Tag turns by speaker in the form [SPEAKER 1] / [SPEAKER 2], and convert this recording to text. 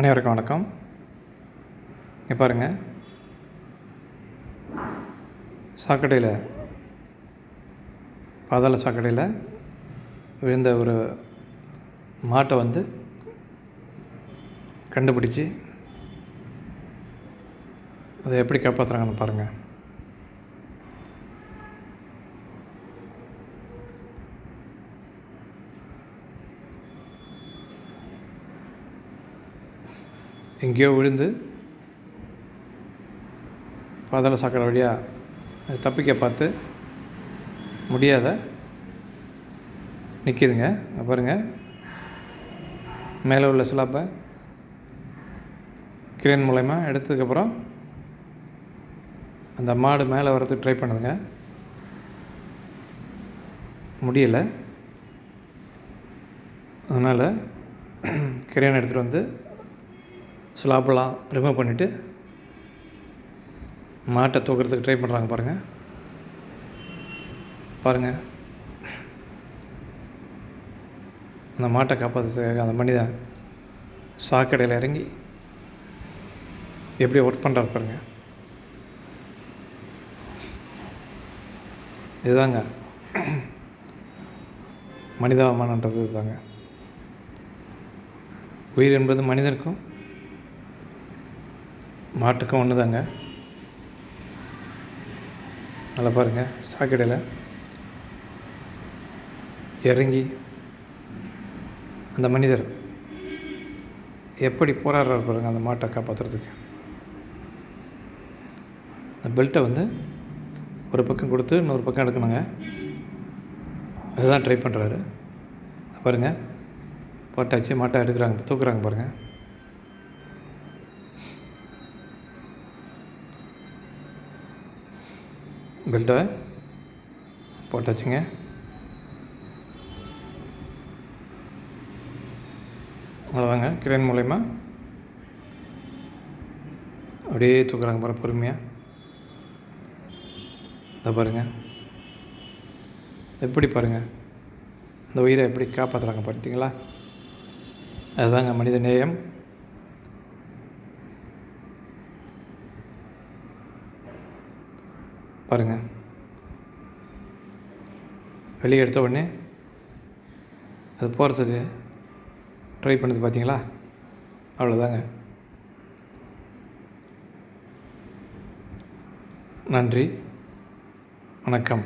[SPEAKER 1] அனைவருக்கும் வணக்கம். இங்கே பாருங்கள் சாக்கடையில் பாதாள சாக்கடையில் விழுந்த ஒரு மாட்டை வந்து கண்டுபிடிச்சி அதை எப்படி காப்பாற்றுறாங்கன்னு பாருங்கள் எங்கேயோ விழுந்து பாதாள சாக்கடை வழியாக தப்பிக்க பார்த்து முடியாத நிற்கிதுங்க அங்க பாருங்க. மேலே உள்ள சிலாப்பை கிரேன் மூலயமா எடுத்ததுக்கப்புறம் அந்த மாடு மேலே வரத்துக்கு ட்ரை பண்ணுதுங்க. முடியலை. அதனால் கிரேன் எடுத்துகிட்டு வந்து ஸ்லாப்பெல்லாம் ரிமூவ் பண்ணிவிட்டு மாட்டை தூக்கிறதுக்கு ட்ரை பண்ணுறாங்க பாருங்கள் பாருங்கள் அந்த மாட்டை காப்பாற்றுறதுக்காக அந்த மனிதன் சாக்கடையில் இறங்கி எப்படி ஒர்க் பண்ணுறாரு பாருங்க. இதுதாங்க. மனிதாபிமானன்றது இதுதாங்க. உயிர் என்பது மனிதனுக்கும் மாட்டுக்கும் ஒன்று தாங்க நல்லா பாருங்கள் சாக்கடையில். இறங்கி அந்த மனிதர் எப்படி போராடுறாரு பாருங்கள் அந்த மாட்டை காப்பாற்றுறதுக்கு அந்த பெல்ட்டை வந்து ஒரு பக்கம் கொடுத்து இன்னொரு பக்கம் எடுக்கணுங்க. அதுதான் ட்ரை பண்ணுறாரு பாருங்கள் போட்டாச்சு மாட்டை எடுக்கிறாங்க தூக்குறாங்க பாருங்கள் பெல்ட்டை போட்டாச்சுங்க அவ்வளோதாங்க கிரேன் மூலயமா. அப்படியே தூக்குறாங்க பாருங்க பொறுமையாக இதை பாருங்கள் எப்படி பாருங்கள் இந்த உயிரை எப்படி காப்பாற்றுறாங்க பார்த்தீங்களா அதுதாங்க மனித நேயம். பாருங்கள் வெளியே எடுத்த உடனே அது போகிறதுக்கு ட்ரை பண்ணது பார்த்தீங்களா அவ்வளோதாங்க நன்றி. வணக்கம்.